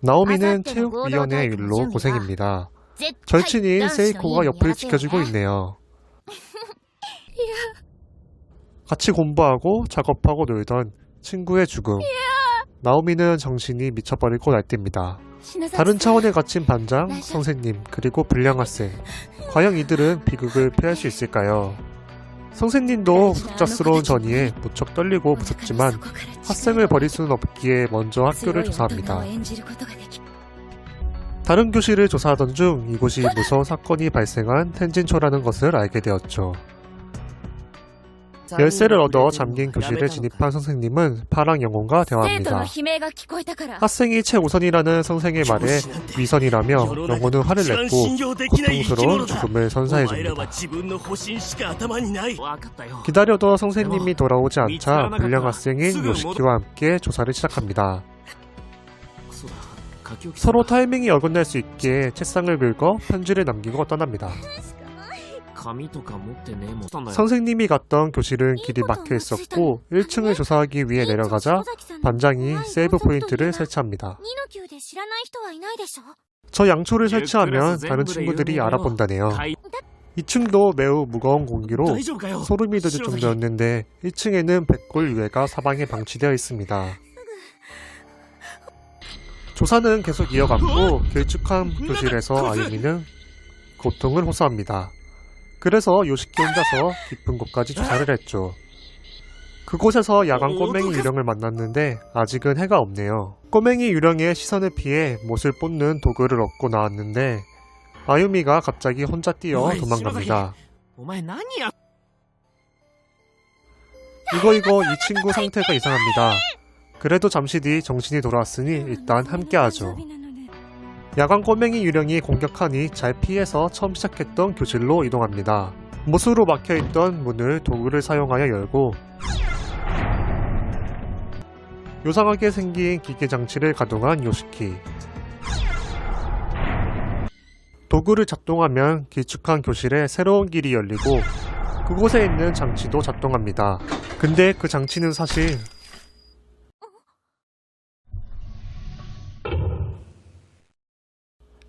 나오미는 체육위원회 일로 고생입니다. 절친인 세이코가 옆을 지켜주고 있네요. 같이 공부하고 작업하고 놀던 친구의 죽음. 나오미는 정신이 미쳐버리고 날뜁니다. 다른 차원에 갇힌 반장, 선생님, 그리고 불량 학생. 과연 이들은 비극을 피할 수 있을까요? 선생님도 흑자스러운 전이에 무척 떨리고 무섭지만 학생을 버릴 수는 없기에 먼저 학교를 조사합니다. 다른 교실을 조사하던 중 이곳이 무서운 사건이 발생한 텐진초라는 것을 알게 되었죠. 열쇠를 얻어 잠긴 교실에 진입한 선생님은 파랑 영혼과 대화합니다. 학생이 최우선이라는 선생의 말에 위선이라며 영혼은 화를 냈고 고통스러운 죽음을 선사해줍니다. 기다려도 선생님이 돌아오지 않자 불량 학생인 요시키와 함께 조사를 시작합니다. 서로 타이밍이 어긋날 수 있게 책상을 긁어 편지를 남기고 떠납니다. 선생님이 갔던 교실은 길이 막혀 있었고 1층을 조사하기 위해 내려가자 반장이 세이브 포인트를 설치합니다. 2の級で知らない人はいないでしょ 저 양초를 설치하면 다른 친구들이 알아본다네요. 2층도 매우 무거운 공기로 소름이 돋을 정도였는데 1층에는 백골 유해가 사방에 방치되어 있습니다. 조사는 계속 이어갔고 길쭉한 교실에서 아유미는 고통을 호소합니다. 그래서 요시키 혼자서 깊은 곳까지 조사를 했죠. 그곳에서 야간 꼬맹이 유령을 만났는데 아직은 해가 없네요. 꼬맹이 유령의 시선을 피해 못을 뽑는 도구를 얻고 나왔는데 아유미가 갑자기 혼자 뛰어 도망갑니다. 이거 이거 이 친구 상태가 이상합니다. 그래도 잠시 뒤 정신이 돌아왔으니 일단 함께하죠. 야간 꼬맹이 유령이 공격하니 잘 피해서 처음 시작했던 교실로 이동합니다. 못으로 막혀있던 문을 도구를 사용하여 열고 요상하게 생긴 기계 장치를 가동한 요시키. 도구를 작동하면 길쭉한 교실에 새로운 길이 열리고 그곳에 있는 장치도 작동합니다. 근데 그 장치는 사실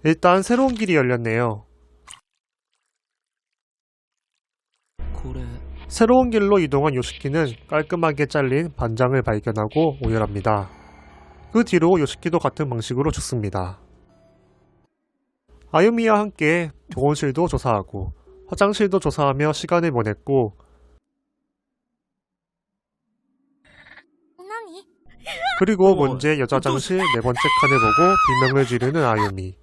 일단 새로운 길이 열렸네요. 새로운 길로 이동한 요시키는 깔끔하게 잘린 반장을 발견하고 오열합니다. 그 뒤로 요시키도 같은 방식으로 죽습니다. 아유미와 함께 병원실도 조사하고 화장실도 조사하며 시간을 보냈고 何 그리고 문제 여자 화장실 네 번째 칸을 보고 비명을 지르는 아유미.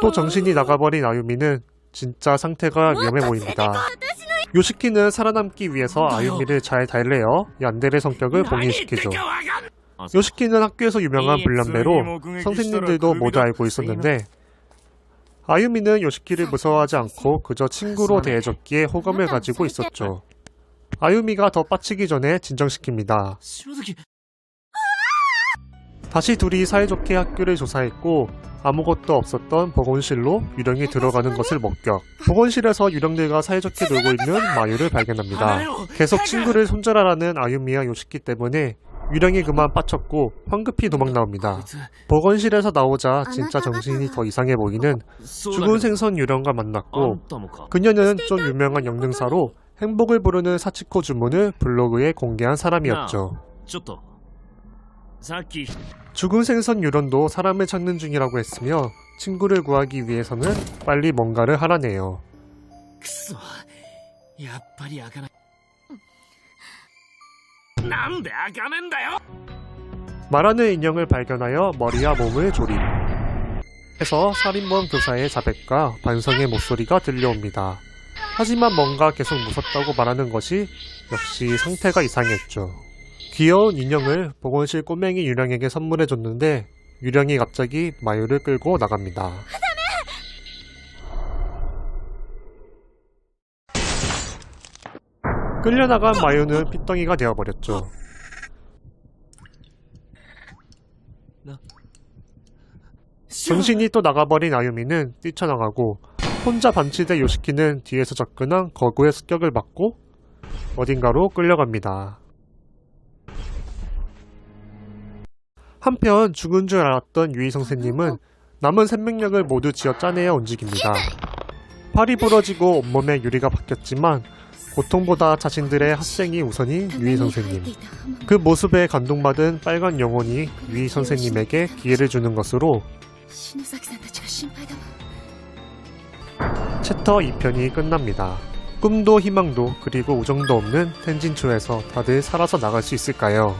또 정신이 나가버린 아유미는 진짜 상태가 위험해 보입니다. 요시키는 살아남기 위해서 아유미를 잘 달래어 얀데레 성격을 봉인시키죠. 요시키는 학교에서 유명한 불량배로 선생님들도 모두 알고 있었는데 아유미는 요시키를 무서워하지 않고 그저 친구로 대해줬기에 호감을 가지고 있었죠. 아유미가 더 빠치기 전에 진정시킵니다. 다시 둘이 사이좋게 학교를 조사했고 아무것도 없었던 보건실로 유령이 들어가는 것을 목격. 보건실에서 유령들과 사이좋게 놀고 있는 마유를 발견합니다. 계속 친구를 손절하라는 아유미와 요시키 때문에 유령이 그만 빠쳤고 황급히 도망 나옵니다. 보건실에서 나오자 진짜 정신이 더 이상해 보이는 죽은 생선 유령과 만났고 그녀는 좀 유명한 영능사로 행복을 부르는 사치코 주문을 블로그에 공개한 사람이었죠. 죽은 생선 유런도 사람을 찾는 중이라고 했으며 친구를 구하기 위해서는 빨리 뭔가를 하라네요. 그소, 야빨이 아가나. 난데 아가낸다요? 말하는 인형을 발견하여 머리와 몸을 조립. 해서 살인범 교사의 자백과 반성의 목소리가 들려옵니다. 하지만 뭔가 계속 무섭다고 말하는 것이 역시 상태가 이상했죠. 귀여운 인형을 보건실 꼬맹이 유령에게 선물해줬는데 유령이 갑자기 마유를 끌고 나갑니다. 끌려나간 마유는 핏덩이가 되어버렸죠. 정신이 또 나가버린 아유미는 뛰쳐나가고 혼자 반치된 요시키는 뒤에서 접근한 거구의 습격을 받고 어딘가로 끌려갑니다. 한편 죽은 줄 알았던 유이 선생님은 어, 어, 어. 남은 생명력을 모두 지어 짜내야 움직입니다. 팔이 부러지고 온몸에 유리가 바뀌었지만 고통보다 자신들의 학생이 우선인 유이 선생님. 그 모습에 감동받은 빨간 영혼이 유이 선생님에게 기회를 주는 것으로 챕터 2편이 끝납니다. 꿈도 희망도 그리고 우정도 없는 텐진초에서 다들 살아서 나갈 수 있을까요?